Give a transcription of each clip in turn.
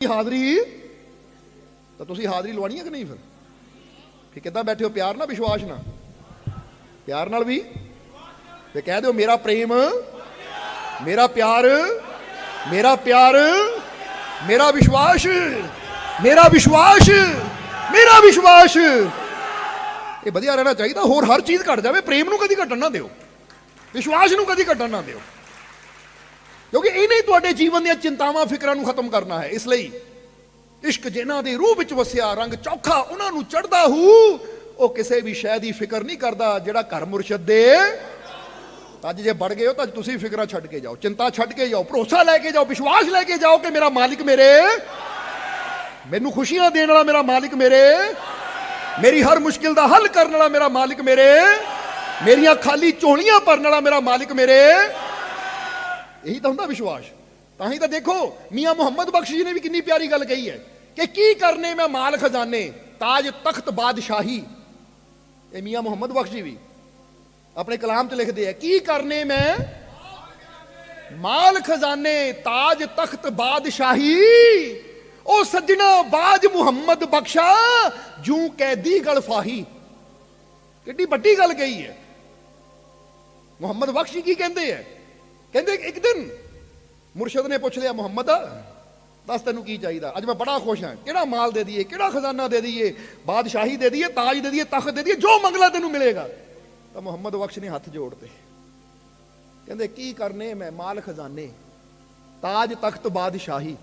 ਹਾਜ਼ਰੀ? ਤਾਂ ਤੁਸੀਂ ਹਾਜ਼ਰੀ ਲਵਾਣੀ ਹੈ ਕਿ ਨਹੀਂ ਫਿਰ? ਫਿਰ ਕਿੱਦਾਂ ਬੈਠੇ ਹੋ? ਪਿਆਰ ਨਾਲ, ਵਿਸ਼ਵਾਸ ਨਾਲ? ਪਿਆਰ ਨਾਲ ਵੀ? ਤੇ ਕਹਿ ਦਿਓ, ਮੇਰਾ ਪ੍ਰੇਮ, ਮੇਰਾ ਪਿਆਰ ਮੇਰਾ ਪਿਆਰ, ਮੇਰਾ ਵਿਸ਼ਵਾਸ ਮੇਰਾ ਵਿਸ਼ਵਾਸ ਮੇਰਾ ਵਿਸ਼ਵਾਸ। ਇਹ ਵਧੀਆ ਰਹਿਣਾ ਚਾਹੀਦਾ, ਹੋਰ ਹਰ ਚੀਜ਼ ਘਟ ਜਾਵੇ, ਪ੍ਰੇਮ ਨੂੰ ਕਦੀ ਘਟਣ ਨਾ ਦਿਓ। ਵਿਸ਼ਵਾਸ ਨੂੰ ਕਦੀ ਘਟਣ ਨਾ ਦਿਓ। ਕਿਉਂਕਿ ਇਹਨੇ ਤੁਹਾਡੇ ਜੀਵਨ ਦੀਆਂ ਚਿੰਤਾਵਾਂ, ਫਿਕਰਾਂ ਨੂੰ ਖਤਮ ਕਰਨਾ ਹੈ। ਇਸ ਲਈ ਇਸ਼ਕ ਜਿਨ੍ਹਾਂ ਦੇ ਰੂਹ ਵਿੱਚ ਵਸਿਆ, ਰੰਗ ਚੌਖਾ ਉਹਨਾਂ ਨੂੰ ਚੜਦਾ ਹੂ, ਉਹ ਕਿਸੇ ਵੀ ਸ਼ੈ ਦੀ ਫਿਕਰ ਨਹੀਂ ਕਰਦਾ ਜਿਹੜਾ ਘਰ ਮੁਰਸ਼ਦ ਦੇ। ਅੱਜ ਜੇ ਵੜ ਗਏ ਹੋ ਤਾਂ ਤੁਸੀਂ ਫਿਕਰਾਂ ਛੱਡ ਕੇ ਜਾਓ, ਚਿੰਤਾ ਛੱਡ ਕੇ ਜਾਓ, ਭਰੋਸਾ ਲੈ ਕੇ ਜਾਓ, ਵਿਸ਼ਵਾਸ ਲੈ ਕੇ ਜਾਓ ਕਿ ਮੇਰਾ ਮਾਲਿਕ ਮੇਰੇ। ਮੈਨੂੰ ਖੁਸ਼ੀਆਂ ਦੇਣ ਵਾਲਾ ਮੇਰਾ ਮਾਲਿਕ ਮੇਰੇ। ਮੇਰੀ ਹਰ ਮੁਸ਼ਕਿਲ ਦਾ ਹੱਲ ਕਰਨ ਵਾਲਾ ਮੇਰਾ ਮਾਲਿਕ ਮੇਰੇ। ਮੇਰੀਆਂ ਖਾਲੀ ਝੋਲੀਆਂ ਭਰਨ ਵਾਲਾ ਮੇਰਾ ਮਾਲਿਕ ਮੇਰੇ। ਇਹੀ ਤਾਂ ਹੁੰਦਾ ਵਿਸ਼ਵਾਸ। ਤਾਂ ਹੀ ਤਾਂ ਦੇਖੋ, ਮੀਆਂ ਮੁਹੰਮਦ ਬਖਸ਼ ਜੀ ਨੇ ਵੀ ਕਿੰਨੀ ਪਿਆਰੀ ਗੱਲ ਕਹੀ ਹੈ ਕਿ ਕੀ ਕਰਨੇ ਮੈਂ ਮਾਲ ਖਜ਼ਾਨੇ, ਤਾਜ ਤਖਤ ਬਾਦਸ਼ਾਹੀ। ਇਹ ਮੀਆਂ ਮੁਹੰਮਦ ਬਖਸ਼ ਜੀ ਵੀ ਆਪਣੇ ਕਲਾਮ 'ਚ ਲਿਖਦੇ ਆ, ਕੀ ਕਰਨੇ ਮੈਂ ਮਾਲ ਖਜ਼ਾਨੇ, ਤਾਜ ਤਖਤ ਬਾਦਸ਼ਾਹੀ। ਉਹ ਸੱਜਣਾ, ਬਾਜ ਮੁਹੰਮਦ ਬਖਸ਼ਾ, ਜੂ ਕੈਦੀ ਗਲਫਾਹੀ ਕਿੱਡੀ ਵੱਡੀ ਗੱਲ ਕਹੀ ਹੈ। ਮੁਹੰਮਦ ਬਖਸ਼ੀ ਕੀ ਕਹਿੰਦੇ ਆ ਕਹਿੰਦੇ ਇੱਕ ਦਿਨ ਮੁਰਸ਼ਦ ਨੇ ਪੁੱਛ ਲਿਆ, ਮੁਹੰਮਦ, ਦੱਸ ਤੈਨੂੰ ਕੀ ਚਾਹੀਦਾ? ਅੱਜ ਮੈਂ ਬੜਾ ਖੁਸ਼ ਹਾਂ। ਕਿਹੜਾ ਮਾਲ ਦੇ ਦਈਏ? ਕਿਹੜਾ ਖਜ਼ਾਨਾ ਦੇ ਦਈਏ? ਬਾਦਸ਼ਾਹੀ ਦੇ ਦਈਏ, ਤਾਜ ਦੇ ਦਈਏ, ਤਖਤ ਦੇ ਦਈਏ, ਜੋ ਮੰਗਲਾ ਤੈਨੂੰ ਮਿਲੇਗਾ। ਤਾਂ ਮੁਹੰਮਦ ਬਖਸ਼ ਨੇ ਹੱਥ ਜੋੜਤੇ। ਕਹਿੰਦੇ, ਕੀ ਕਰਨੇ ਮੈਂ? ਮਾਲ ਖਜ਼ਾਨੇ, ਤਾਜ, ਤਖਤ, ਬਾਦਸ਼ਾਹੀ।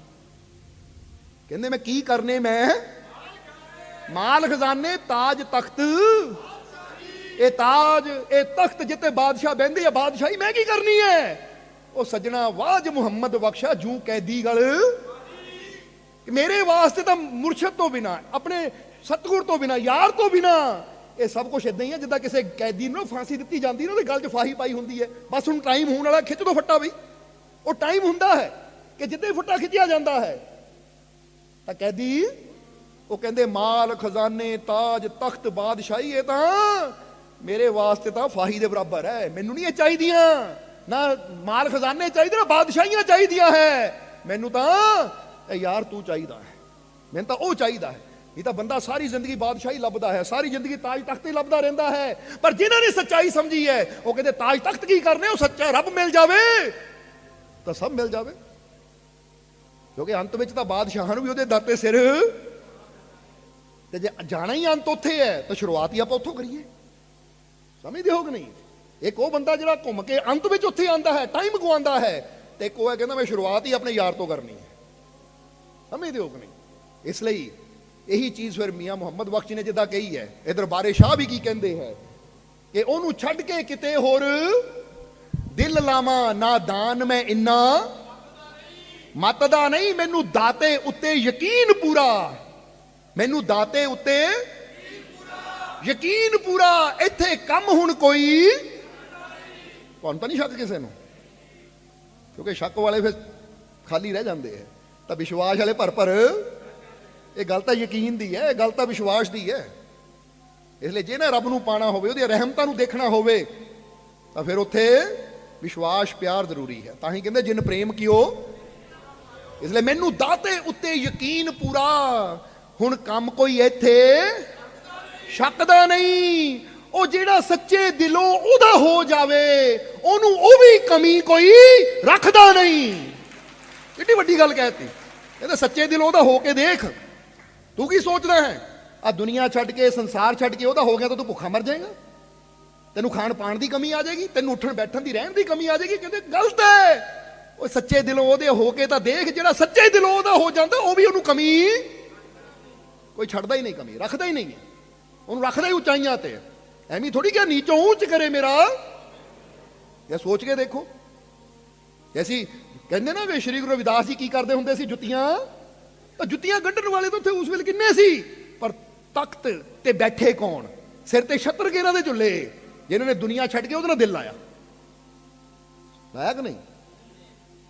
ਕਹਿੰਦੇ, ਮੈਂ ਕੀ ਕਰਨੇ ਮੈਂ? ਮਾਲ ਖਜ਼ਾਨੇ, ਤਾਜ, ਤਖਤ, ਇਹ ਤਾਜ, ਇਹ ਤਖਤ ਜਿੱਤੇ ਬਾਦਸ਼ਾਹ ਬਹਿੰਦੇ ਆ, ਬਾਦਸ਼ਾਹੀ ਮੈਂ ਕੀ ਕਰਨੀ ਹੈ? ਉਹ ਸੱਜਣਾ ਵਾਜ ਮੁਹੰਮਦ ਬਖਸ਼ਾ, ਜੂ ਕੈਦੀ ਗਲ। ਮੇਰੇ ਵਾਸਤੇ ਤਾਂ ਮੁਰਸ਼ਦ ਤੋਂ ਬਿਨਾ, ਆਪਣੇ ਸਤਗੁਰ ਤੋਂ ਬਿਨਾ, ਯਾਰ ਤੋਂ ਬਿਨਾ, ਇਹ ਸਭ ਕੁਝ ਇਦਾਂ ਹੀ ਹੈ ਜਿੱਦਾਂ ਕਿਸੇ ਕੈਦੀ ਨੂੰ ਫਾਂਸੀ ਦਿੱਤੀ ਜਾਂਦੀ ਨਾ, ਉਹਦੇ ਗਲ 'ਚ ਫਾਹੀ ਪਾਈ ਹੁੰਦੀ ਹੈ। ਬਸ ਹੁਣ ਟਾਈਮ ਹੋਣ ਵਾਲਾ, ਖਿੱਚ ਦੋ ਫੱਟਾ ਬਈ। ਉਹ ਟਾਈਮ ਹੁੰਦਾ ਹੈ ਕਿ ਜਿੱਦੇ ਫੱਟਾ ਖਿੱਚਿਆ ਜਾਂਦਾ ਹੈ। ਤਾਂ ਕੈਦੀ, ਉਹ ਕਹਿੰਦੇ, ਮਾਲ, ਖਜ਼ਾਨੇ, ਤਾਜ, ਤਖਤ, ਬਾਦਸ਼ਾਹੀ, ਇਹ ਤਾਂ ਮੇਰੇ ਵਾਸਤੇ ਤਾਂ ਫਾਹੀ ਦੇ ਬਰਾਬਰ ਹੈ। ਮੈਨੂੰ ਨਹੀਂ ਇਹ ਚਾਹੀਦੀਆਂ। ਨਾ ਮਾਲ ਖਜ਼ਾਨੇ ਚਾਹੀਦੇ ਨਾ, ਬਾਦਸ਼ਾਹੀਆਂ ਚਾਹੀਦੀਆਂ ਹੈ। ਮੈਨੂੰ ਤਾਂ ਯਾਰ ਤੂੰ ਚਾਹੀਦਾ ਹੈ। ਮੈਨੂੰ ਤਾਂ ਉਹ ਚਾਹੀਦਾ ਹੈ। ਇਹ ਤਾਂ ਬੰਦਾ ਸਾਰੀ ਜ਼ਿੰਦਗੀ ਬਾਦਸ਼ਾਹੀ ਲੱਭਦਾ ਹੈ, ਸਾਰੀ ਜ਼ਿੰਦਗੀ ਤਾਜ ਤਖਤ ਹੀ ਲੱਭਦਾ ਰਹਿੰਦਾ ਹੈ। ਪਰ ਜਿਨ੍ਹਾਂ ਨੇ ਸੱਚਾਈ ਸਮਝੀ ਹੈ, ਉਹ ਕਹਿੰਦੇ ਤਾਜ ਤਖਤ ਕੀ ਕਰਨੇ, ਉਹ ਸੱਚਾ ਰੱਬ ਮਿਲ ਜਾਵੇ। ਤਾਂ ਸਭ ਮਿਲ ਜਾਵੇ। ਕਿਉਂਕਿ ਅੰਤ ਵਿੱਚ ਤਾਂ ਬਾਦਸ਼ਾਹਾਂ ਨੂੰ ਵੀ ਉਹਦੇ ਦਰ ਤੇ ਸਿਰ। ਤੇ ਜੇ ਜਾਣਾ ਹੀ ਅੰਤ ਉੱਥੇ ਹੈ, ਤਾਂ ਸ਼ੁਰੂਆਤ ਹੀ ਆਪਾਂ ਉੱਥੋਂ ਕਰੀਏ। ਸਮਝਦੇ ਹੋ ਕਿ ਨਹੀਂ? ਇੱਕ ਉਹ ਬੰਦਾ ਜਿਹੜਾ ਘੁੰਮ ਕੇ ਅੰਤ ਵਿੱਚ ਉੱਥੇ ਆਂਦਾ ਹੈ ਟਾਈਮ ਗਵਾਉਂਦਾ ਹੈ, ਤੇ ਇੱਕ ਉਹ ਹੈ ਕਹਿੰਦਾ ਮੈਂ ਸ਼ੁਰੂਆਤ ਹੀ ਆਪਣੇ ਯਾਰ ਤੋਂ ਕਰਨੀ ਹੈ। ਸਮਝਦੇ ਹੋ ਕਿ ਨਹੀਂ? ਇਸ ਲਈ ਇਹੀ ਚੀਜ਼ ਫਿਰ ਮੀਆਂ ਮੁਹੰਮਦ ਬਖਸ਼ ਨੇ ਜਿੱਦਾਂ ਕਹੀ ਹੈ ਇਧਰ ਬਾਰੇ ਸ਼ਾਹ ਵੀ ਕੀ ਕਹਿੰਦੇ ਹੈ? ਕਿ ਉਹਨੂੰ ਛੱਡ ਕੇ ਕਿਤੇ ਹੋਰ ਦਿਲ ਲਾਵਾਂ, ਨਾ ਦਾਨ ਮੈਂ ਇੰਨਾ ਮਤ ਦਾ ਨਹੀਂ, ਮੈਨੂੰ ਦਾਤੇ ਉੱਤੇ ਯਕੀਨ ਪੂਰਾ। ਮੈਨੂੰ ਦਾਤੇ ਉੱਤੇ ਯਕੀਨ ਪੂਰਾ। ਇੱਥੇ ਕੰਮ ਹੁਣ ਕੋਈ ਤੁਹਾਨੂੰ ਤਾਂ ਨਹੀਂ ਸ਼ੱਕ ਕਿਸੇ ਨੂੰ। ਕਿਉਂਕਿ ਸ਼ੱਕ ਵਾਲੇ ਫਿਰ ਖਾਲੀ ਰਹਿ ਜਾਂਦੇ ਹੈ ਤਾਂ ਵਿਸ਼ਵਾਸ ਵਾਲੇ ਭਰ ਭਰ, ਇਹ ਗੱਲ ਤਾਂ ਯਕੀਨ ਦੀ ਹੈ, ਇਹ ਗੱਲ ਤਾਂ ਵਿਸ਼ਵਾਸ ਦੀ ਹੈ। ਇਸ ਲਈ ਜੇ ਨਾ ਰੱਬ ਨੂੰ ਪਾਣਾ ਹੋਵੇ, ਉਹਦੀਆਂ ਰਹਿਮਤਾਂ ਨੂੰ ਦੇਖਣਾ ਹੋਵੇ, ਤਾਂ ਫਿਰ ਉੱਥੇ ਵਿਸ਼ਵਾਸ, ਪਿਆਰ ਜ਼ਰੂਰੀ ਹੈ। ਤਾਂ ਹੀ ਕਹਿੰਦੇ, ਜਿਨ ਪ੍ਰੇਮ ਕੀਓ। ਇਸ ਲਈ ਮੈਨੂੰ ਦਾਤੇ ਉੱਤੇ ਯਕੀਨ ਪੂਰਾ। ਹੁਣ ਕੰਮ ਕੋਈ ਇੱਥੇ ਸ਼ੱਕ ਦਾ ਨਹੀਂ। ਉਹ ਜਿਹੜਾ ਸੱਚੇ ਦਿਲੋਂ ਉਹਦਾ ਹੋ ਜਾਵੇ, ਉਹਨੂੰ ਉਹ ਵੀ ਕਮੀ ਕੋਈ ਰੱਖਦਾ ਨਹੀਂ। ਕਿੰਨੀ ਵੱਡੀ ਗੱਲ ਕਹਿਤੀ। ਕਹਿੰਦੇ, ਸੱਚੇ ਦਿਲੋਂ ਉਹਦਾ ਹੋ ਕੇ ਦੇਖ। ਤੂੰ ਕੀ ਸੋਚਦਾ ਹੈ? ਆ ਦੁਨੀਆ ਛੱਡ ਕੇ, ਸੰਸਾਰ ਛੱਡ ਕੇ ਉਹਦਾ ਹੋ ਗਿਆ ਤਾਂ ਤੂੰ ਭੁੱਖਾ ਮਰ ਜਾਏਗਾ। ਤੈਨੂੰ ਖਾਣ ਪਾਣ ਦੀ ਕਮੀ ਆ ਜਾਏਗੀ, ਤੈਨੂੰ ਉੱਠਣ ਬੈਠਣ ਦੀ ਰਹਿਣ ਦੀ ਕਮੀ ਆ ਜਾਏਗੀ। ਕਹਿੰਦੇ, ਗਲਤ ਹੈ। ਉਹ ਸੱਚੇ ਦਿਲੋਂ ਉਹਦੇ ਹੋ ਕੇ ਤਾਂ ਦੇਖ, ਜਿਹੜਾ ਸੱਚੇ ਦਿਲੋਂ ਉਹਦਾ ਹੋ ਜਾਂਦਾ, ਉਹ ਵੀ ਉਹਨੂੰ ਕਮੀ ਕੋਈ ਛੱਡਦਾ ਹੀ ਨਹੀਂ ਕਮੀ, ਰੱਖਦਾ ਹੀ ਨਹੀਂ ਉਹਨੂੰ ਰੱਖਦਾ ਹੀ ਉਚਾਈਆਂ ਤੇ। ਐਵੇਂ ਥੋੜੀ ਕਿ ਨੀਚੋਂ ਉੱਚ ਕਰੇ ਮੇਰਾ। ਇਹ ਸੋਚ ਕੇ ਦੇਖੋ। ਐਸੀ ਕਹਿੰਦੇ ਨਾ ਵੀ ਸ਼੍ਰੀ ਗੁਰੂ ਰਵਿਦਾਸ ਜੀ ਕੀ ਕਰਦੇ ਹੁੰਦੇ ਸੀ ਜੁੱਤੀਆਂ? ਤਾਂ ਜੁੱਤੀਆਂ ਗੰਢਣ ਵਾਲੇ ਤਾਂ ਉੱਥੇ ਉਸ ਵੇਲੇ ਕਿੰਨੇ ਸੀ? ਪਰ ਤਖਤ ਤੇ ਬੈਠੇ ਕੌਣ? ਸਿਰ ਤੇ ਛਤਰ ਗੇਰਾਂ ਦੇ ਝੁੱਲੇ? ਜਿਨ੍ਹਾਂ ਨੇ ਦੁਨੀਆ ਛੱਡ ਕੇ ਉਹਦੇ ਨਾਲ ਦਿਲ ਲਾਇਆ। ਲਾਇਆ ਕਿ ਨਹੀਂ?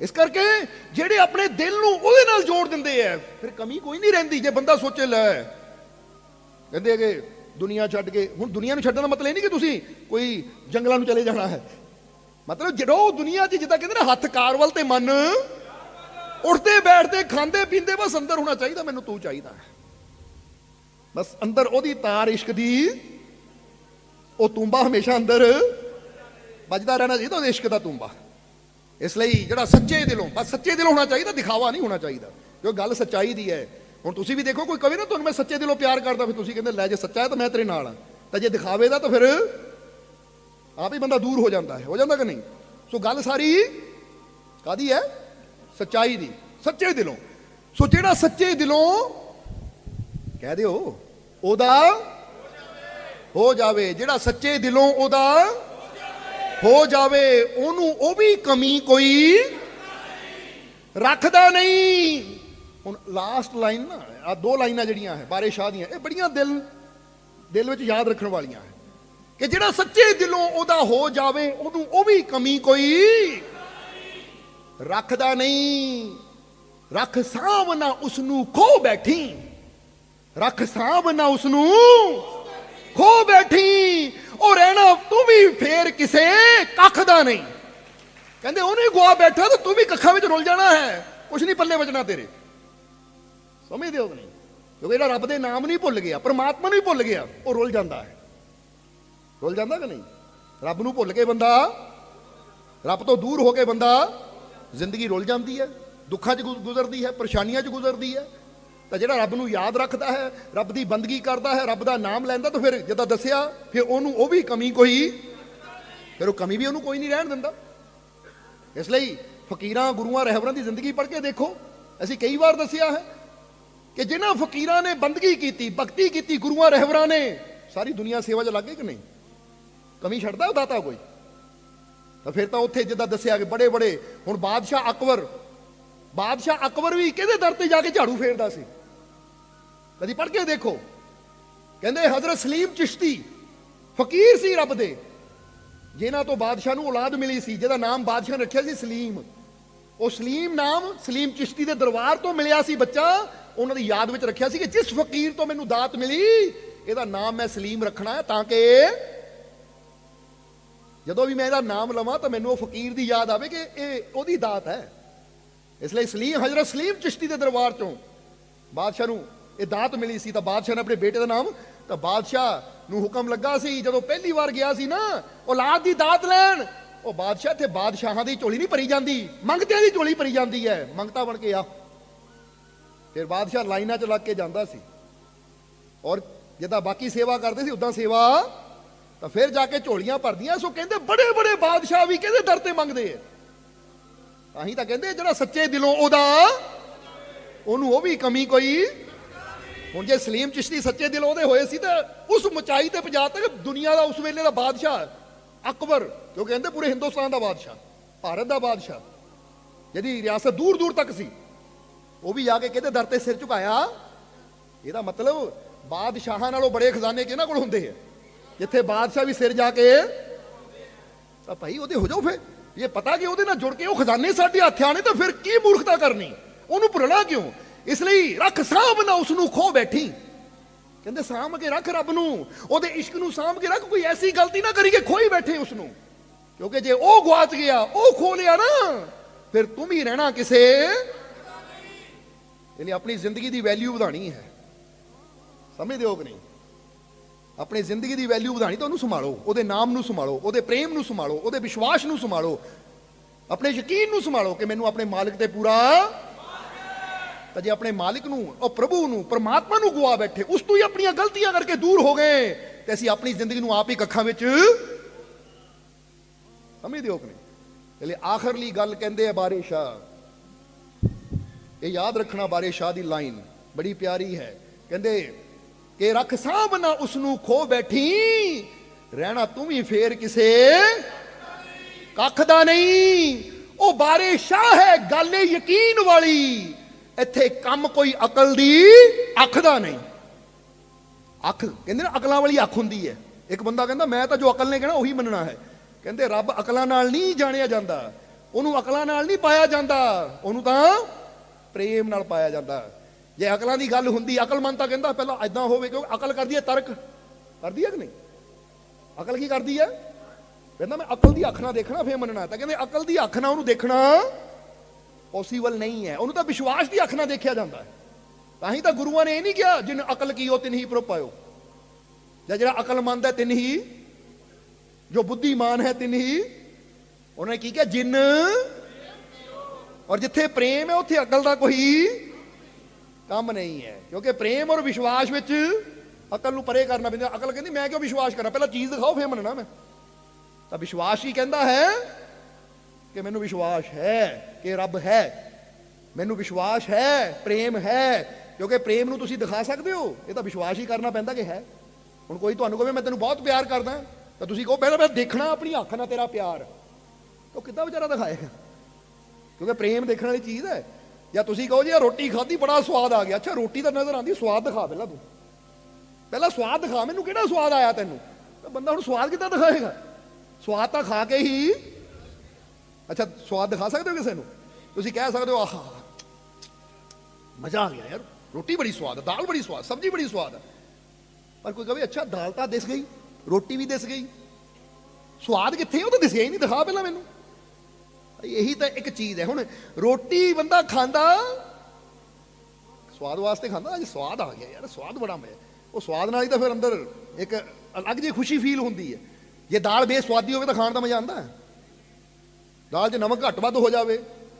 ਇਸ ਕਰਕੇ ਜਿਹੜੇ ਆਪਣੇ ਦਿਲ ਨੂੰ ਉਹਦੇ ਨਾਲ ਜੋੜ ਦਿੰਦੇ ਆ, ਫਿਰ ਕਮੀ ਕੋਈ ਨਹੀਂ ਰਹਿੰਦੀ ਜੇ ਬੰਦਾ ਸੋਚੇ ਲੈ। ਕਹਿੰਦੇ ਕਿ ਦੁਨੀਆ ਛੱਡ ਕੇ, ਹੁਣ ਦੁਨੀਆ ਨੂੰ ਛੱਡਣ ਦਾ ਮਤਲਬ ਇਹ ਨਹੀਂ ਕਿ ਤੁਸੀਂ ਕੋਈ ਜੰਗਲਾਂ ਨੂੰ ਚਲੇ ਜਾਣਾ ਹੈ। ਮਤਲਬ ਜਿਹੜੋ ਦੁਨੀਆ 'ਚ ਜਿੱਦਾਂ ਕਹਿੰਦੇ ਨਾ ਹੱਥ ਕਾਰ ਤੇ ਮਨ, ਉੱਠਦੇ, ਬੈਠਦੇ, ਖਾਂਦੇ, ਪੀਂਦੇ, ਬਸ ਅੰਦਰ ਹੋਣਾ ਚਾਹੀਦਾ, ਮੈਨੂੰ ਤੂੰ ਚਾਹੀਦਾ ਬਸ ਅੰਦਰ ਉਹਦੀ ਤਾਰ ਇਸ਼ਕ ਦੀ, ਉਹ ਤੂੰਬਾ ਹਮੇਸ਼ਾ ਅੰਦਰ ਵੱਜਦਾ ਰਹਿਣਾ ਚਾਹੀਦਾ, ਉਹਦੇ ਇਸ਼ਕ ਦਾ ਤੂੰਬਾ। ਇਸ ਲਈ ਜਿਹੜਾ ਸੱਚੇ ਦਿਲੋਂ, ਬਸ ਸੱਚੇ ਦਿਲੋਂ ਹੋਣਾ ਚਾਹੀਦਾ, ਦਿਖਾਵਾ ਨਹੀਂ ਹੋਣਾ ਚਾਹੀਦਾ। ਜੋ ਗੱਲ ਸੱਚਾਈ ਦੀ ਹੈ ਹੁਣ ਤੁਸੀਂ ਵੀ ਦੇਖੋ, ਕੋਈ ਕਵੇ ਨਾ ਤੁਹਾਨੂੰ ਮੈਂ ਸੱਚੇ ਦਿਲੋਂ ਪਿਆਰ ਕਰਦਾ, ਫਿਰ ਤੁਸੀਂ ਕਹਿੰਦੇ, ਲੈ ਜੇ ਸੱਚਾ ਹੈ ਤਾਂ ਮੈਂ ਤੇਰੇ ਨਾਲ ਹਾਂ। ਤਾਂ ਜੇ ਦਿਖਾਵੇ ਦਾ ਤਾਂ ਫਿਰ ਆਪ ਹੀ ਬੰਦਾ ਦੂਰ ਹੋ ਜਾਂਦਾ ਹੈ। ਹੋ ਜਾਂਦਾ ਕਿ ਨਹੀਂ? ਸੋ ਗੱਲ ਸਾਰੀ ਕਾਦੀ ਹੈ? ਸੱਚਾਈ ਦੀ। ਸੱਚੇ ਦਿਲੋਂ। ਸੋ ਜਿਹੜਾ ਸੱਚੇ ਦਿਲੋਂ ਕਹਿ ਦਿਓ, ਉਹਦਾ ਹੋ ਜਾਵੇ। ਜਿਹੜਾ ਸੱਚੇ ਦਿਲੋਂ ਉਹਦਾ ਹੋ ਜਾਵੇ, ਉਹਨੂੰ ਉਹ ਵੀ ਕਮੀ ਕੋਈ ਰੱਖਦਾ ਨਹੀਂ। ਹੁਣ ਲਾਸਟ ਲਾਈਨ ਨਾ ਆ ਦੋ ਲਾਈਨਾਂ ਜਿਹੜੀਆਂ ਹੈ, ਬਾਰੇ ਸ਼ਾਹ ਦੀਆਂ, ਇਹ ਬੜੀਆਂ ਦਿਲ ਦਿਲ ਵਿੱਚ ਯਾਦ ਰੱਖਣ ਵਾਲੀਆਂ ਹੈ। ਕਿ ਜਿਹੜਾ ਸੱਚੇ ਦਿਲੋਂ ਉਹਦਾ ਹੋ ਜਾਵੇ, ਉਹਨੂੰ ਉਹ ਵੀ ਕਮੀ ਕੋਈ ਰੱਖਦਾ ਨਹੀਂ। ਰੱਖ ਸਾਂਭ ਨਾ ਉਸ ਨੂੰ ਖੋ ਬੈਠੀ। ਰੱਖ ਸਾਂਭ ਨਾ ਉਸ ਨੂੰ ਖੋ ਬੈਠੀ। ਉਹ ਰਹਿਣਾ ਤੂੰ ਵੀ ਫੇਰ ਕਿਸੇ ਕੱਖ ਦਾ ਨਹੀਂ। ਕਹਿੰਦੇ ਉਹਨੇ ਗਵਾ ਬੈਠਾ ਤੇ ਤੂੰ ਵੀ ਕੱਖਾਂ ਵਿੱਚ ਰੁੱਲ ਜਾਣਾ ਹੈ। ਕੁਛ ਨਹੀਂ ਪੱਲੇ ਬਚਣਾ ਤੇਰੇ। ਸਮਝਦੇ ਹੋ ਨਹੀਂ ਕਿਉਂਕਿ ਜਿਹੜਾ ਰੱਬ ਦੇ ਨਾਮ ਨਹੀਂ ਭੁੱਲ ਗਿਆ, ਪਰਮਾਤਮਾ ਨੂੰ ਹੀ ਭੁੱਲ ਗਿਆ, ਉਹ ਰੁੱਲ ਜਾਂਦਾ ਹੈ। ਰੁੱਲ ਜਾਂਦਾ ਕਿ ਨਹੀਂ? ਰੱਬ ਨੂੰ ਭੁੱਲ ਕੇ ਬੰਦਾ, ਰੱਬ ਤੋਂ ਦੂਰ ਹੋ ਕੇ ਬੰਦਾ ਜ਼ਿੰਦਗੀ ਰੁੱਲ ਜਾਂਦੀ ਹੈ, ਦੁੱਖਾਂ 'ਚ ਗੁ- ਗੁਜ਼ਰਦੀ ਹੈ, ਪਰੇਸ਼ਾਨੀਆਂ 'ਚ ਗੁਜ਼ਰਦੀ ਹੈ। ਤਾਂ ਜਿਹੜਾ ਰੱਬ ਨੂੰ ਯਾਦ ਰੱਖਦਾ ਹੈ, ਰੱਬ ਦੀ ਬੰਦਗੀ ਕਰਦਾ ਹੈ, ਰੱਬ ਦਾ ਨਾਮ ਲੈਂਦਾ, ਤਾਂ ਫਿਰ ਜਿੱਦਾਂ ਦੱਸਿਆ, ਫਿਰ ਉਹਨੂੰ ਉਹ ਵੀ ਕਮੀ ਕੋਈ, ਫਿਰ ਉਹ ਕਮੀ ਵੀ ਉਹਨੂੰ ਕੋਈ ਨਹੀਂ ਰਹਿਣ ਦਿੰਦਾ। ਇਸ ਲਈ ਫਕੀਰਾਂ, ਗੁਰੂਆਂ, ਰਹਿਬਰਾਂ ਦੀ ਜ਼ਿੰਦਗੀ ਪੜ੍ਹ ਕੇ ਦੇਖੋ। ਅਸੀਂ ਕਈ ਵਾਰ ਦੱਸਿਆ ਹੈ ਕਿ ਜਿਨ੍ਹਾਂ ਫਕੀਰਾਂ ਨੇ ਬੰਦਗੀ ਕੀਤੀ, ਭਗਤੀ ਕੀਤੀ, ਗੁਰੂਆਂ ਰਹਿਬਰਾਂ ਨੇ, ਸਾਰੀ ਦੁਨੀਆ ਸੇਵਾ 'ਚ ਲੱਗ ਲੱਗੇ ਕਿ ਨਹੀਂ? ਕਮੀ ਛੱਡਦਾ ਦਾਤਾ ਕੋਈ? ਤਾਂ ਫਿਰ ਤਾਂ ਉੱਥੇ ਜਿੱਦਾਂ ਦੱਸਿਆ ਕਿ ਬੜੇ ਬੜੇ, ਹੁਣ ਬਾਦਸ਼ਾਹ ਅਕਬਰ ਬਾਦਸ਼ਾਹ ਅਕਬਰ ਵੀ ਕਿਹਦੇ ਦਰ ਤੇ ਜਾ ਕੇ ਝਾੜੂ ਫੇਰਦਾ ਸੀ? ਕਦੀ ਪੜ੍ਹ ਕੇ ਦੇਖੋ। ਕਹਿੰਦੇ ਹਜ਼ਰਤ ਸਲੀਮ ਚਿਸ਼ਤੀ ਫਕੀਰ ਸੀ ਰੱਬ ਦੇ। ਜਿਨ੍ਹਾਂ ਤੋਂ ਬਾਦਸ਼ਾਹ ਨੂੰ ਔਲਾਦ ਮਿਲੀ ਸੀ, ਜਿਹਦਾ ਨਾਮ ਬਾਦਸ਼ਾਹ ਨੇ ਰੱਖਿਆ ਸੀ ਸਲੀਮ। ਉਹ ਸਲੀਮ ਨਾਮ ਸਲੀਮ ਚਿਸ਼ਤੀ ਦੇ ਦਰਬਾਰ ਤੋਂ ਮਿਲਿਆ ਸੀ ਬੱਚਾ ਉਹਨਾਂ ਦੀ ਯਾਦ ਵਿੱਚ ਰੱਖਿਆ ਸੀ ਕਿ ਜਿਸ ਫਕੀਰ ਤੋਂ ਮੈਨੂੰ ਦਾਤ ਮਿਲੀ, ਇਹਦਾ ਨਾਮ ਮੈਂ ਸਲੀਮ ਰੱਖਣਾ ਹੈ ਤਾਂ ਕਿ ਜਦੋਂ ਵੀ ਮੈਂ ਇਹਦਾ ਨਾਮ ਲਵਾਂ ਤਾਂ ਮੈਨੂੰ ਉਹ ਫਕੀਰ ਦੀ ਯਾਦ ਆਵੇ ਕਿ ਇਹ ਉਹਦੀ ਦਾਤ ਹੈ। ਇਸ ਲਈ ਸਲੀਮ, ਹਜ਼ਰਤ ਸਲੀਮ ਚਿਸ਼ਤੀ ਦੇ ਦਰਬਾਰ ਤੋਂ ਬਾਦਸ਼ਾਹ ਨੂੰ ਇਹ ਦਾਤ ਮਿਲੀ ਸੀ ਤਾਂ ਬਾਦਸ਼ਾਹ ਨੇ ਆਪਣੇ ਬੇਟੇ ਦਾ ਨਾਮ, ਤਾਂ ਬਾਦਸ਼ਾਹ ਨੂੰ ਹੁਕਮ ਲੱਗਾ ਸੀ, ਜਦੋਂ ਪਹਿਲੀ ਵਾਰ ਗਿਆ ਸੀ ਨਾ, ਔਲਾਦ ਦੀ ਦਾਤ ਲੈਣ, ਉਹ ਬਾਦਸ਼ਾਹ ਤੇ ਬਾਦਸ਼ਾਹਾਂ ਦੀ ਝੋਲੀ ਨਹੀਂ ਭਰੀ ਜਾਂਦੀ, ਮੰਗਤਿਆਂ ਦੀ ਝੋਲੀ ਭਰੀ ਜਾਂਦੀ ਹੈ। ਮੰਗਤਾ ਬਣ ਕੇ ਆ। ਫਿਰ ਬਾਦਸ਼ਾਹ ਲਾਈਨਾਂ 'ਚ ਲੱਗ ਕੇ ਜਾਂਦਾ ਸੀ। ਔਰ ਜਿੱਦਾਂ ਬਾਕੀ ਸੇਵਾ ਕਰਦੇ ਸੀ, ਉਦਾਂ ਸੇਵਾ ਤਾਂ ਫਿਰ ਜਾ ਕੇ ਝੋਲੀਆਂ ਭਰਦੀਆਂ। ਸੋ ਕਹਿੰਦੇ ਬੜੇ ਬੜੇ ਬਾਦਸ਼ਾਹ ਵੀ ਕਹਿੰਦੇ ਦਰ ਤੇ ਮੰਗਦੇ ਆ। ਤਾਂ ਹੀ ਤਾਂ ਕਹਿੰਦੇ ਜਿਹੜਾ ਸੱਚੇ ਦਿਲੋਂ ਉਹਦਾ, ਉਹਨੂੰ ਉਹ ਵੀ ਕਮੀ ਕੋਈ। ਹੁਣ ਜੇ ਸਲੀਮ ਚਿਸ਼ਤੀ ਸੱਚੇ ਦਿਲੋਂ ਉਹਦੇ ਹੋਏ ਸੀ ਤਾਂ ਉਸ ਮਚਾਈ ਤੇ ਪਹੁੰਚਾ ਤੱਕ ਦੁਨੀਆ ਦਾ ਉਸ ਵੇਲੇ ਦਾ ਬਾਦਸ਼ਾਹ ਅਕਬਰ ਕਿਉਂ ਕਹਿੰਦੇ ਪੂਰੇ ਹਿੰਦੁਸਤਾਨ ਦਾ ਬਾਦਸ਼ਾਹ, ਭਾਰਤ ਦਾ ਬਾਦਸ਼ਾਹ। ਜਿਹਦੀ ਰਿਆਸਤ ਦੂਰ ਦੂਰ ਤੱਕ ਸੀ। ਉਹ ਵੀ ਜਾ ਕੇ ਕਿਹਦੇ ਦਰ ਤੇ ਸਿਰ ਝੁਕਾਇਆ? ਇਹਦਾ ਮਤਲਬ ਬਾਦਸ਼ਾਹਾਂ ਨਾਲੋਂ ਬੜੇ ਖਜ਼ਾਨੇ ਕਿਹਨਾਂ ਕੋਲ ਹੁੰਦੇ ਆ? ਜਿੱਥੇ ਬਾਦਸ਼ਾਹ ਵੀ ਸਿਰ ਜਾ ਕੇ ਤਾਂ ਭਾਈ ਉਹਦੇ ਹੋ ਜਾਓ ਫੇ ਇਹ ਪਤਾ ਕਿ ਉਹਦੇ ਨਾਲ ਜੁੜ ਕੇ ਉਹ ਖਜ਼ਾਨੇ ਸਾਡੇ ਹੱਥ ਆਣੇ ਤਾਂ ਫਿਰ ਕੀ ਮੂਰਖਤਾ ਕਰਨੀ? ਉਹਨੂੰ ਭੁੱਲਣਾ ਕਿਉਂ? ਇਸ ਲਈ ਰੱਖ ਸਾਂਭ ਨਾ ਉਸ ਨੂੰ ਖੋ ਬੈਠੀ। ਕਹਿੰਦੇ, ਸਾਂਭ ਕੇ ਰੱਖ ਰੱਬ ਨੂੰ। ਉਹਦੇ ਇਸ਼ਕ ਨੂੰ ਸਾਂਭ ਕੇ ਰੱਖ, ਕੋਈ ਐਸੀ ਗਲਤੀ ਨਾ ਕਰੀ ਕਿ ਖੋਈ ਬੈਠੇ ਉਸ ਨੂੰ ਕਿਉਂਕਿ ਜੇ ਉਹ ਗਵਾਚ ਗਿਆ, ਉਹ ਖੋ ਲਿਆ ਨਾ, ਫਿਰ ਤੂੰ ਵੀ ਰਹਿਣਾ ਕਿਸੇ ਇਹਨੇ ਆਪਣੀ ਜ਼ਿੰਦਗੀ ਦੀ ਵੈਲਿਊ ਵਧਾਣੀ ਹੈ। ਸਮਝਦੇ ਹੋ ਕਿ ਨਹੀਂ? ਆਪਣੀ ਜ਼ਿੰਦਗੀ ਦੀ ਵੈਲਿਊ ਵਧਾਣੀ ਤਾਂ ਉਹਨੂੰ ਸੰਭਾਲੋ, ਉਹਦੇ ਨਾਮ ਨੂੰ ਸੰਭਾਲੋ, ਉਹਦੇ ਪ੍ਰੇਮ ਨੂੰ ਸੰਭਾਲੋ, ਉਹਦੇ ਵਿਸ਼ਵਾਸ ਨੂੰ ਸੰਭਾਲੋ। ਆਪਣੇ ਯਕੀਨ ਨੂੰ ਸੰਭਾਲੋ ਕਿ ਮੈਨੂੰ ਆਪਣੇ ਮਾਲਕ ਤੇ ਪੂਰਾ ਤਾਂ ਜੇ ਆਪਣੇ ਮਾਲਿਕ ਨੂੰ, ਉਹ ਪ੍ਰਭੂ ਨੂੰ, ਪਰਮਾਤਮਾ ਨੂੰ ਗਵਾ ਬੈਠੇ, ਉਸ ਤੋਂ ਹੀ ਆਪਣੀਆਂ ਗਲਤੀਆਂ ਕਰਕੇ ਦੂਰ ਹੋ ਗਏ ਤੇ ਅਸੀਂ ਆਪਣੀ ਜ਼ਿੰਦਗੀ ਨੂੰ ਆਪ ਹੀ ਕੱਖਾਂ ਵਿੱਚ ਸਮਝਦੇ ਹੋ ਕਿ ਨਹੀਂ? ਇਹਲੇ ਆਖਰਲੀ ਗੱਲ ਕਹਿੰਦੇ ਆ ਬਾਰੇ ਸ਼ਾਹ ਇਹ ਯਾਦ ਰੱਖਣਾ ਬਾਰੇ ਸ਼ਾਹ ਦੀ ਲਾਈਨ ਬੜੀ ਪਿਆਰੀ ਹੈ। ਕਹਿੰਦੇ ਕਿ ਰੱਖ ਸਾਂਭ ਨਾ ਉਸ ਨੂੰ ਖੋ ਬੈਠੀ, ਰਹਿਣਾ ਤੂੰ ਵੀ ਫੇਰ ਕਿਸੇ ਕੱਖ ਦਾ ਨਹੀਂ। ਉਹ ਬਾਰੇ ਸ਼ਾਹ ਹੈ ਗੱਲ ਯਕੀਨ ਵਾਲੀ, ਇੱਥੇ ਕੰਮ ਕੋਈ ਅਕਲ ਦੀ ਅੱਖ ਦਾ ਨਹੀਂ। ਅੱਖ, ਕਹਿੰਦੇ ਨਾ ਅਕਲਾਂ ਵਾਲੀ ਅੱਖ ਹੁੰਦੀ ਹੈ। ਇੱਕ ਬੰਦਾ ਕਹਿੰਦਾ, ਮੈਂ ਤਾਂ ਜੋ ਅਕਲ ਨੇ ਕਹਿਣਾ, ਉਹੀ ਮੰਨਣਾ ਹੈ। ਕਹਿੰਦੇ, ਰੱਬ ਅਕਲਾਂ ਨਾਲ ਨਹੀਂ ਜਾਣਿਆ ਜਾਂਦਾ। ਉਹਨੂੰ ਅਕਲਾਂ ਨਾਲ ਨਹੀਂ ਪਾਇਆ ਜਾਂਦਾ। ਉਹਨੂੰ ਤਾਂ ਪ੍ਰੇਮ ਨਾਲ ਪਾਇਆ ਜਾਂਦਾ ਜੇ ਅਕਲਾਂ ਦੀ ਗੱਲ ਹੁੰਦੀ ਅਕਲਮੰਦ ਤਾਂ ਕਹਿੰਦਾ ਪਹਿਲਾਂ ਐਦਾਂ ਹੋਵੇ ਕਿਉਂਕਿ ਅਕਲ ਕਰਦੀ ਹੈ ਤਰਕ। ਕਰਦੀ ਹੈ ਕਿ ਨਹੀਂ? ਅਕਲ ਕੀ ਕਰਦੀ ਹੈ? ਕਹਿੰਦਾ ਮੈਂ ਅਕਲ ਦੀ ਅੱਖ ਨਾਲ ਦੇਖਣਾ, ਫੇਰ ਮੰਨਣਾ ਤਾਂ ਕਹਿੰਦੇ ਅਕਲ ਦੀ ਅੱਖ ਨਾਲ ਉਹਨੂੰ ਦੇਖਣਾ ਪੋਸੀਬਲ ਨਹੀਂ ਹੈ। ਉਹਨੂੰ ਤਾਂ ਵਿਸ਼ਵਾਸ ਦੀ ਅੱਖ ਨਾਲ ਦੇਖਿਆ ਜਾਂਦਾ ਹੈ। ਤਾਂ ਹੀ ਤਾਂ ਗੁਰੂਆਂ ਨੇ ਇਹ ਨਹੀਂ ਕਿਹਾ, ਜਿਨ ਅਕਲ ਕੀ ਉਹ ਤਿਨ ਹੀ ਪ੍ਰਪਾਇਓ ਜਾਂ ਜਿਹੜਾ ਅਕਲਮੰਦ ਹੈ, ਤਿਨ ਹੀ। ਜੋ ਬੁੱਧੀਮਾਨ ਹੈ, ਤਿਨ ਹੀ। ਉਹਨਾਂ ਨੇ ਕੀ ਕਿਹਾ? ਜਿਨ ਔਰ ਜਿੱਥੇ ਪ੍ਰੇਮ ਹੈ, ਉੱਥੇ ਅਕਲ ਦਾ ਕੋਈ ਕੰਮ ਨਹੀਂ ਹੈ। ਕਿਉਂਕਿ ਪ੍ਰੇਮ ਔਰ ਵਿਸ਼ਵਾਸ ਵਿੱਚ ਅਕਲ ਨੂੰ ਪਰੇ ਕਰਨਾ ਪੈਂਦਾ। ਅਕਲ ਕਹਿੰਦੀ, ਮੈਂ ਕਿਉਂ ਵਿਸ਼ਵਾਸ ਕਰਾਂ? ਪਹਿਲਾਂ ਚੀਜ਼ ਦਿਖਾਓ, ਫੇਰ ਮੰਨਣਾ ਮੈਂ। ਤਾਂ ਵਿਸ਼ਵਾਸ ਹੀ ਕਹਿੰਦਾ ਹੈ ਕਿ ਮੈਨੂੰ ਵਿਸ਼ਵਾਸ ਹੈ ਕਿ ਰੱਬ ਹੈ। ਮੈਨੂੰ ਵਿਸ਼ਵਾਸ ਹੈ, ਪ੍ਰੇਮ ਹੈ। ਕਿਉਂਕਿ ਪ੍ਰੇਮ ਨੂੰ ਤੁਸੀਂ ਦਿਖਾ ਸਕਦੇ ਹੋ, ਇਹ ਤਾਂ ਵਿਸ਼ਵਾਸ ਹੀ ਕਰਨਾ ਪੈਂਦਾ ਕਿ ਹੈ। ਹੁਣ ਕੋਈ ਤੁਹਾਨੂੰ ਕਹੇ, ਮੈਂ ਤੈਨੂੰ ਬਹੁਤ ਪਿਆਰ ਕਰਦਾ। ਤਾਂ ਤੁਸੀਂ ਕਹੋ, ਪਹਿਲਾਂ ਮੈਂ ਦੇਖਣਾ ਆਪਣੀ ਅੱਖ ਨਾਲ ਤੇਰਾ ਪਿਆਰ। ਉਹ ਕਿੱਦਾਂ ਵਿਚਾਰਾ ਦਿਖਾਏਗਾ? ਕਿਉਂਕਿ ਪ੍ਰੇਮ ਦੇਖਣ ਵਾਲੀ ਚੀਜ਼ ਹੈ। ਜਾਂ ਤੁਸੀਂ ਕਹੋ ਜੀ ਇਹ ਰੋਟੀ ਖਾਧੀ, ਬੜਾ ਸਵਾਦ ਆ ਗਿਆ। ਅੱਛਾ, ਰੋਟੀ ਤਾਂ ਨਜ਼ਰ ਆਉਂਦੀ, ਸਵਾਦ ਦਿਖਾ ਪਹਿਲਾਂ ਤੂੰ। ਪਹਿਲਾਂ ਸਵਾਦ ਦਿਖਾ, ਮੈਨੂੰ ਕਿਹੜਾ ਸਵਾਦ ਆਇਆ ਤੈਨੂੰ? ਤਾਂ ਬੰਦਾ ਹੁਣ ਸਵਾਦ ਕਿੱਦਾਂ ਦਿਖਾਏਗਾ? ਸਵਾਦ ਤਾਂ ਖਾ ਕੇ ਹੀ। ਅੱਛਾ, ਸਵਾਦ ਦਿਖਾ ਸਕਦੇ ਹੋ ਕਿਸੇ ਨੂੰ? ਤੁਸੀਂ ਕਹਿ ਸਕਦੇ ਹੋ, ਆਹਾ, ਮਜ਼ਾ ਆ ਗਿਆ ਯਾਰ। ਰੋਟੀ ਬੜੀ ਸਵਾਦ ਹੈ ਦਾਲ ਬੜੀ ਸਵਾਦ, ਸਬਜ਼ੀ ਬੜੀ ਸਵਾਦ ਹੈ ਪਰ ਕੋਈ ਕਹੇ ਅੱਛਾ, ਦਾਲ ਤਾਂ ਦਿਸ ਗਈ, ਰੋਟੀ ਵੀ ਦਿਸ ਗਈ। ਸਵਾਦ ਕਿੱਥੇ ਉਹ ਤਾਂ ਦਿਸਿਆ ਹੀ ਨਹੀਂ, ਦਿਖਾ ਪਹਿਲਾਂ ਮੈਨੂੰ। ਇਹੀ ਤਾਂ ਇੱਕ ਚੀਜ਼ ਹੈ। ਹੁਣ ਰੋਟੀ ਬੰਦਾ ਖਾਂਦਾ, ਸਵਾਦ ਵਾਸਤੇ ਖਾਂਦਾ, ਅੱਜ ਸਵਾਦ ਆ ਗਿਆ ਯਾਰ, ਸਵਾਦ ਬੜਾ ਮਜ਼ਾ ਉਹ ਸਵਾਦ ਨਾਲ ਹੀ ਤਾਂ ਫਿਰ ਅੰਦਰ ਇੱਕ ਅਲੱਗ ਜਿਹੀ ਖੁਸ਼ੀ ਫੀਲ ਹੁੰਦੀ ਹੈ। ਜੇ ਦਾਲ ਬੇਸਵਾਦੀ ਹੋਵੇ ਤਾਂ ਖਾਣ ਦਾ ਮਜ਼ਾ ਆਉਂਦਾ ਦਾਲ 'ਚ ਨਮਕ ਘੱਟ ਵੱਧ ਹੋ ਜਾਵੇ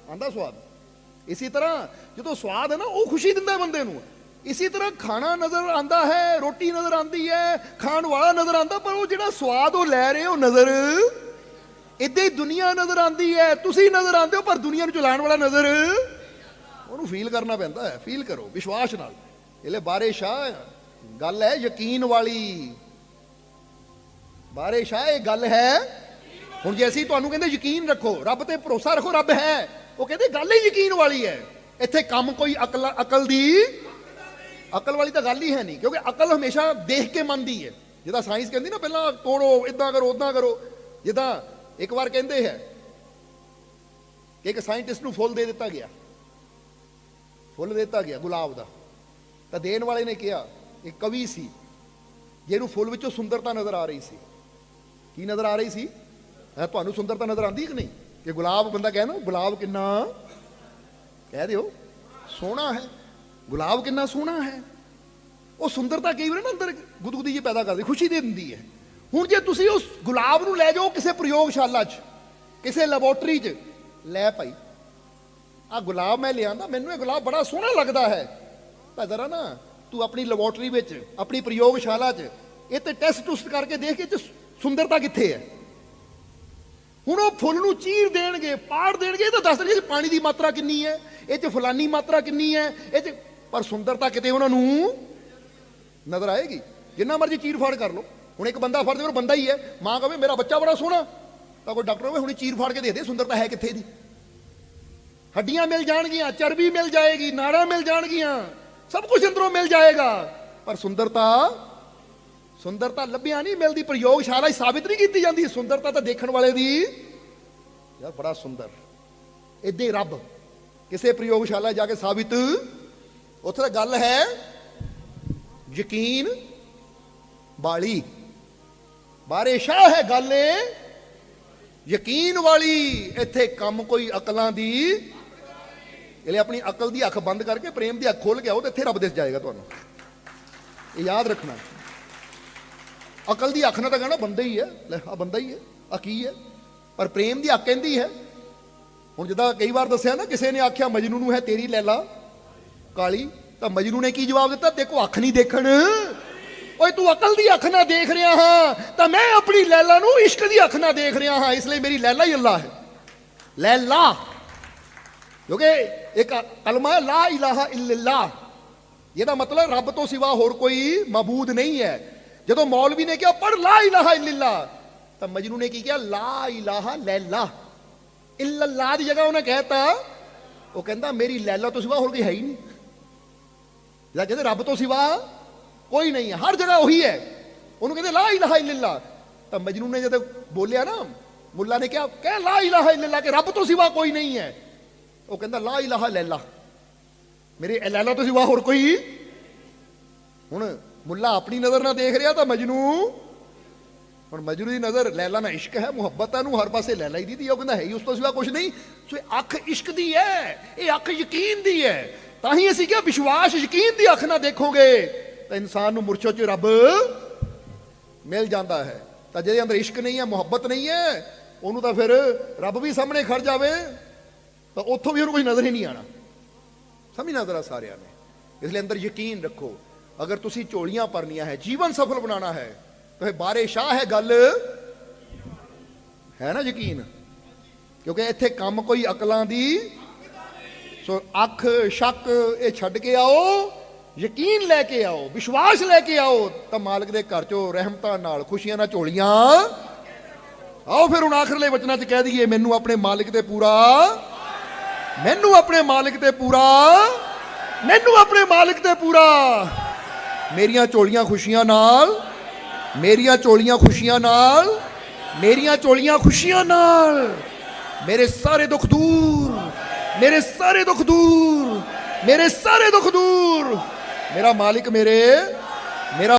ਆਂਦਾ ਸਵਾਦ। ਇਸੇ ਤਰ੍ਹਾਂ ਜਦੋਂ ਸਵਾਦ ਹੈ ਨਾ, ਉਹ ਖੁਸ਼ੀ ਦਿੰਦਾ ਬੰਦੇ ਨੂੰ। ਇਸੇ ਤਰ੍ਹਾਂ ਖਾਣਾ ਨਜ਼ਰ ਆਂਦਾ ਹੈ, ਰੋਟੀ ਨਜ਼ਰ ਆਂਦੀ ਹੈ, ਖਾਣ ਵਾਲਾ ਨਜ਼ਰ ਆਂਦਾ ਪਰ ਉਹ ਜਿਹੜਾ ਸਵਾਦ ਉਹ ਲੈ ਰਹੇ ਉਹ ਨਜ਼ਰ ਇੱਦਾਂ ਹੀ ਦੁਨੀਆ ਨਜ਼ਰ ਆਂਦੀ ਹੈ। ਤੁਸੀਂ ਨਜ਼ਰ ਆਂਦੇ ਹੋ, ਪਰ ਦੁਨੀਆ ਨੂੰ ਚਲਾਉਣ ਵਾਲਾ ਨਜ਼ਰ ਉਹਨੂੰ ਫੀਲ ਕਰਨਾ ਪੈਂਦਾ ਹੈ। ਫੀਲ ਕਰੋ, ਵਿਸ਼ਵਾਸ ਨਾਲ। ਇਹਲੇ ਬਾਰੇ ਸ਼ਾਹ, ਗੱਲ ਹੈ ਯਕੀਨ ਵਾਲੀ। ਬਾਰੇ ਸ਼ਾਹ, ਇਹ ਗੱਲ ਹੈ, ਹੁਣ ਜੇ ਅਸੀਂ ਤੁਹਾਨੂੰ ਕਹਿੰਦੇ ਯਕੀਨ ਰੱਖੋ, ਰੱਬ ਤੇ ਭਰੋਸਾ ਰੱਖੋ, ਰੱਬ ਹੈ। ਉਹ ਕਹਿੰਦੇ ਗੱਲ ਹੀ ਯਕੀਨ ਵਾਲੀ ਹੈ। ਇੱਥੇ ਕੰਮ ਕੋਈ ਅਕਲ ਅਕਲ ਦੀ ਅਕਲ ਵਾਲੀ ਤਾਂ ਗੱਲ ਹੀ ਹੈ ਨਹੀਂ, ਕਿਉਂਕਿ ਅਕਲ ਹਮੇਸ਼ਾ ਦੇਖ ਕੇ ਮੰਨਦੀ ਹੈ। ਜਿਹਦਾ ਸਾਇੰਸ ਕਹਿੰਦੀ ਨਾ, ਪਹਿਲਾਂ ਤੋੜੋ ਇਦਾਂ ਕਰੋ ਉਦਾਂ ਕਰੋ। ਜਿੱਦਾਂ ਇੱਕ ਵਾਰ ਕਹਿੰਦੇ ਹੈ ਕਿ ਇੱਕ ਸਾਇੰਟਿਸਟ ਨੂੰ ਫੁੱਲ ਦੇ ਦਿੱਤਾ ਗਿਆ। ਫੁੱਲ ਦੇ ਦਿੱਤਾ ਗਿਆ ਗੁਲਾਬ ਦਾ। ਤਾਂ ਦੇਣ ਵਾਲੇ ਨੇ ਕਿਹਾ ਇਹ ਕਵੀ ਸੀ, ਜਿਹਨੂੰ ਫੁੱਲ ਵਿੱਚੋਂ ਸੁੰਦਰਤਾ ਨਜ਼ਰ ਆ ਰਹੀ ਸੀ। ਕੀ ਨਜ਼ਰ ਆ ਰਹੀ ਸੀ? ਹੈ ਤੁਹਾਨੂੰ ਸੁੰਦਰਤਾ ਨਜ਼ਰ ਆਉਂਦੀ ਕਿ ਨਹੀਂ? ਕਿ ਗੁਲਾਬ, ਬੰਦਾ ਕਹੇ ਨਾ, ਗੁਲਾਬ ਕਿੰਨਾ ਕਹਿ ਦਿਓ, ਸੋਹਣਾ ਹੈ। ਗੁਲਾਬ ਕਿੰਨਾ ਸੋਹਣਾ ਹੈ। ਉਹ ਸੁੰਦਰਤਾ ਕਈ ਵਾਰ ਨਾ ਅੰਦਰ ਗੁਦਗੁਦੀ ਜੀ ਪੈਦਾ ਕਰਦੀ, ਖੁਸ਼ੀ ਦੇ ਦਿੰਦੀ ਹੈ। ਹੁਣ ਜੇ ਤੁਸੀਂ ਉਸ ਗੁਲਾਬ ਨੂੰ ਲੈ ਜਾਓ ਕਿਸੇ ਪ੍ਰਯੋਗਸ਼ਾਲਾ 'ਚ, ਕਿਸੇ ਲੈਬੋਰਟਰੀ 'ਚ, ਲੈ ਭਾਈ ਆ ਗੁਲਾਬ ਮੈਂ ਲਿਆਂਦਾ, ਮੈਨੂੰ ਇਹ ਗੁਲਾਬ ਬੜਾ ਸੋਹਣਾ ਲੱਗਦਾ ਹੈ। ਤਾਂ ਜ਼ਰਾ ਨਾ, ਤੂੰ ਆਪਣੀ ਲੈਬੋਰਟਰੀ ਵਿੱਚ, ਆਪਣੀ ਪ੍ਰਯੋਗਸ਼ਾਲਾ 'ਚ, ਇਹ ਤੇ ਟੈਸਟ ਟੁਸਟ ਕਰਕੇ ਦੇਖ ਕੇ ਇਹ 'ਚ ਸੁੰਦਰਤਾ ਕਿੱਥੇ ਹੈ? ਹੁਣ ਉਹ ਫੁੱਲ ਨੂੰ ਚੀਰ ਦੇਣਗੇ, ਪਾੜ ਦੇਣਗੇ, ਇਹ ਤਾਂ ਦੱਸ ਦੇਣਗੇ ਪਾਣੀ ਦੀ ਮਾਤਰਾ ਕਿੰਨੀ ਹੈ, ਇਹ 'ਚ ਫਲਾਨੀ ਮਾਤਰਾ ਕਿੰਨੀ ਹੈ, ਇਹ 'ਚ, ਪਰ ਸੁੰਦਰਤਾ ਕਿਤੇ ਉਹਨਾਂ ਨੂੰ ਨਜ਼ਰ ਆਏਗੀ। ਜਿੰਨਾ ਮਰਜ਼ੀ ਚੀਰ ਫਾੜ ਕਰ ਲਓ। ਹੁਣ ਇੱਕ ਬੰਦਾ ਫੜ ਦੇ ਉਹ ਬੰਦਾ ਹੀ ਹੈ। ਮਾਂ ਕਹੇ, ਮੇਰਾ ਬੱਚਾ ਬੜਾ ਸੋਹਣਾ। ਤਾਂ ਕੋਈ ਡਾਕਟਰ ਹੋਵੇ ਹੁਣੇ ਚੀਰ ਫਾੜ ਕੇ ਦੇ ਦੇ, ਸੁੰਦਰਤਾ ਹੈ ਕਿੱਥੇ ਦੀ? ਹੱਡੀਆਂ ਮਿਲ ਜਾਣਗੀਆਂ, ਚਰਬੀ ਮਿਲ ਜਾਏਗੀ, ਨਾੜਾਂ ਮਿਲ ਜਾਣਗੀਆਂ, ਸਭ ਕੁਝ ਅੰਦਰੋਂ ਮਿਲ ਜਾਏਗਾ। ਪਰ ਸੁੰਦਰਤਾ ਸੁੰਦਰਤਾ ਲੱਭਿਆ ਨਹੀਂ ਮਿਲਦੀ, ਪ੍ਰਯੋਗਸ਼ਾਲਾ 'ਚ ਸਾਬਿਤ ਨਹੀਂ ਕੀਤੀ ਜਾਂਦੀ। ਸੁੰਦਰਤਾ ਤਾਂ ਦੇਖਣ ਵਾਲੇ ਦੀ, ਯਾਰ ਬੜਾ ਸੁੰਦਰ। ਇਦਾਂ ਰੱਬ ਕਿਸੇ ਪ੍ਰਯੋਗਸ਼ਾਲਾ ਜਾ ਕੇ ਸਾਬਿਤ, ਉੱਥੇ ਤਾਂ ਗੱਲ ਹੈ, ਯਕੀਨ ਵਾਲੀ ਬਾਰੇ ਸ਼ਾਹ ਹੈ ਗੱਲ। ਯਕੀਨ ਵਾਲੀ ਇੱਥੇ ਕੰਮ ਕੋਈ ਅਕਲਾਂ ਦੀ ਇਹਲੇ ਆਪਣੀ ਅਕਲ ਦੀ ਅੱਖ ਬੰਦ ਕਰਕੇ ਪ੍ਰੇਮ ਦੀ ਅੱਖ ਖੋਲ ਕੇ ਆਓ ਤੇ ਇੱਥੇ ਰੱਬ ਦਿਸ ਜਾਏਗਾ ਤੁਹਾਨੂੰ। ਇਹ ਯਾਦ ਰੱਖਣਾ। ਅਕਲ ਦੀ ਅੱਖ ਨਾਲ ਤਾਂ ਕਹਿਣਾ ਬੰਦਾ ਹੀ ਹੈ। ਲੈ ਆ ਬੰਦਾ ਹੀ ਹੈ ਆ ਕੀ ਹੈ? ਪਰ ਪ੍ਰੇਮ ਦੀ ਅੱਖ ਕਹਿੰਦੀ ਹੈ। ਹੁਣ ਜਿੱਦਾਂ ਕਈ ਵਾਰ ਦੱਸਿਆ ਨਾ, ਕਿਸੇ ਨੇ ਆਖਿਆ, ਮਜਨੂ ਨੂੰ ਹੈ ਤੇਰੀ ਲੈਲਾ ਕਾਲੀ। ਤਾਂ ਮਜਨੂ ਨੇ ਕੀ ਜਵਾਬ ਦਿੱਤਾ? ਦੇਖੋ, ਅੱਖ ਨਹੀਂ ਦੇਖਣ। ਓਏ ਤੂੰ ਅਕਲ ਦੀ ਅੱਖ ਨਾਲ ਦੇਖ ਰਿਹਾ ਹਾਂ, ਤਾਂ ਮੈਂ ਆਪਣੀ ਲੈਲਾ ਨੂੰ ਇਸ਼ਕ ਦੀ ਅੱਖ ਨਾਲ ਦੇਖ ਰਿਹਾ ਹਾਂ, ਇਸ ਲਈ ਮੇਰੀ ਲੈਲਾ ਹੀ ਅੱਲਾ ਹੈ। ਲੈਲਾ। ਕਿਉਂਕਿ ਇੱਕ ਕਲਮਾ ਹੈ, ਲਾ ਇਲਾਹਾ ਇਲlallah ਇਹਦਾ ਮਤਲਬ ਰੱਬ ਤੋਂ ਸਿਵਾ ਹੋਰ ਕੋਈ ਮਬੂਦ ਨਹੀਂ ਹੈ। ਜਦੋਂ ਮੌਲਵੀ ਨੇ ਕਿਹਾ ਪੜ ਲਾ ਇਲਾਹਾ ਇਲlallah ਤਾਂ ਮਜਨੂ ਨੇ ਕੀ ਕਿਹਾ? ਲਾ ਇਲਾਹਾ ਲੈਲਾ। ਇਲlallah ਦੀ ਜਗ੍ਹਾ ਉਹਨੇ ਕਹਿਤਾ, ਉਹ ਕਹਿੰਦਾ, ਮੇਰੀ ਲੈਲਾ ਤੋਂ ਸਿਵਾ ਹੋਰ ਕੋਈ ਹੈ ਹੀ ਨਹੀਂ। ਜਿਹੜਾ ਕਹਿੰਦੇ, ਰੱਬ ਤੋਂ ਸਿਵਾ ਕੋਈ ਨਹੀਂ ਹੈ, ਹਰ ਜਗ੍ਹਾ ਉਹੀ ਹੈ। ਉਹਨੂੰ ਕਹਿੰਦੇ, ਲਾ ਇਲਾਹਾ ਇਲlallah ਤਾਂ ਮਜਨੂ ਨੇ ਜਦੋਂ ਬੋਲਿਆ ਨਾ, ਮੁੱਲਾ ਨੇ ਕਿਹਾ, ਕਹਿ, ਲਾ ਇਲਾਹਾ ਇਲlallah ਕਿ ਰੱਬ ਤੋਂ ਸਿਵਾ ਕੋਈ ਨਹੀਂ ਹੈ। ਉਹ ਕਹਿੰਦਾ, ਲਾ ਇਲਾਹਾ ਲੈਲਾ ਮੇਰੇ ਲੈਲਾ ਤੋਂ ਸਿਵਾ ਹੋਰ ਕੋਈ? ਹੁਣ ਮੁੱਲਾ ਆਪਣੀ ਨਜ਼ਰ ਨਾਲ ਦੇਖ ਰਿਹਾ ਤਾਂ ਮਜਨੂ, ਹੁਣ ਮਜਰੂ ਦੀ ਨਜ਼ਰ ਲੈਲਾ ਨਾਲ ਇਸ਼ਕ ਹੈ, ਮੁਹੱਬਤਾਂ ਨੂੰ ਹਰ ਪਾਸੇ ਲੈਲਾ ਹੀ ਦੀਦੀ ਉਹ ਕਹਿੰਦਾ, ਹੈ ਹੀ ਉਸ ਤੋਂ ਸਿਵਾ ਕੁਝ ਨਹੀਂ? ਸੋ ਇਹ ਅੱਖ ਇਸ਼ਕ ਦੀ ਹੈ, ਇਹ ਅੱਖ ਯਕੀਨ ਦੀ ਹੈ। ਤਾਂ ਹੀ ਅਸੀਂ ਕਿਹਾ, ਵਿਸ਼ਵਾਸ ਯਕੀਨ ਦੀ ਅੱਖ ਨਾਲ ਦੇਖੋਗੇ। ਤਾਂ ਇਨਸਾਨ ਨੂੰ ਮੁਰਸ਼ਦ ਚ ਰੱਬ ਮਿਲ ਜਾਂਦਾ ਹੈ। ਤਾਂ ਜਿਹਦੇ ਅੰਦਰ ਇਸ਼ਕ ਨਹੀਂ ਹੈ, ਮੁਹੱਬਤ ਨਹੀਂ ਹੈ, ਉਹਨੂੰ ਤਾਂ ਫਿਰ ਰੱਬ ਵੀ ਸਾਹਮਣੇ ਖੜ ਜਾਵੇ, ਤਾਂ ਉੱਥੋਂ ਵੀ ਉਹਨੂੰ ਕੁਝ ਨਜ਼ਰ ਹੀ ਨਹੀਂ ਆਣਾ ਸਮਝਣਾ ਜ਼ਰਾ ਸਾਰਿਆਂ ਨੇ? ਇਸ ਲਈ ਅੰਦਰ ਯਕੀਨ ਰੱਖੋ, ਅਗਰ ਤੁਸੀਂ ਝੋਲੀਆਂ ਭਰਨੀਆਂ ਹੈ, ਜੀਵਨ ਸਫਲ ਬਣਾਉਣਾ ਹੈ, ਤਾਂ ਇਹ ਬਾਰੇ ਸ਼ਾਹ ਹੈ ਗੱਲ। ਹੈ ਨਾ ਯਕੀਨ? ਕਿਉਂਕਿ ਇੱਥੇ ਕੰਮ ਕੋਈ ਅਕਲਾਂ ਦੀ, ਸੋ ਅੱਖ, ਸ਼ੱਕ ਇਹ ਛੱਡ ਕੇ ਆਓ। ਯਕੀਨ ਲੈ ਕੇ ਆਓ, ਵਿਸ਼ਵਾਸ ਲੈ ਕੇ ਆਓ, ਤਾਂ ਮਾਲਕ ਦੇ ਘਰ ਚੋਂ ਰਹਿਮਤਾਂ ਨਾਲ ਖੁਸ਼ੀਆਂ ਨਾਲ ਝੋਲੀਆਂ। ਆਓ ਫਿਰ ਹੁਣ ਆਖਰਲੇ ਵਚਨਾਂ 'ਚ ਕਹਿ ਦਈਏ, ਮੈਨੂੰ ਆਪਣੇ ਮਾਲਕ ਤੇ ਪੂਰਾ, ਮੈਨੂੰ ਆਪਣੇ ਮਾਲਕ ਤੇ ਪੂਰਾ, ਮੈਨੂੰ ਆਪਣੇ ਮਾਲਕ ਤੇ ਪੂਰਾ। ਮੇਰੀਆਂ ਝੋਲੀਆਂ ਖੁਸ਼ੀਆਂ ਨਾਲ, ਮੇਰੀਆਂ ਝੋਲੀਆਂ ਖੁਸ਼ੀਆਂ ਨਾਲ, ਮੇਰੀਆਂ ਝੋਲੀਆਂ ਖੁਸ਼ੀਆਂ ਨਾਲ। ਮੇਰੇ ਸਾਰੇ ਦੁੱਖ ਦੂਰ, ਮੇਰੇ ਸਾਰੇ ਦੁੱਖ ਦੂਰ, ਮੇਰੇ ਸਾਰੇ ਦੁੱਖ ਦੂਰ। ਮੇਰਾ ਮਾਲਿਕ ਮੇਰੇ ਮੇਰਾ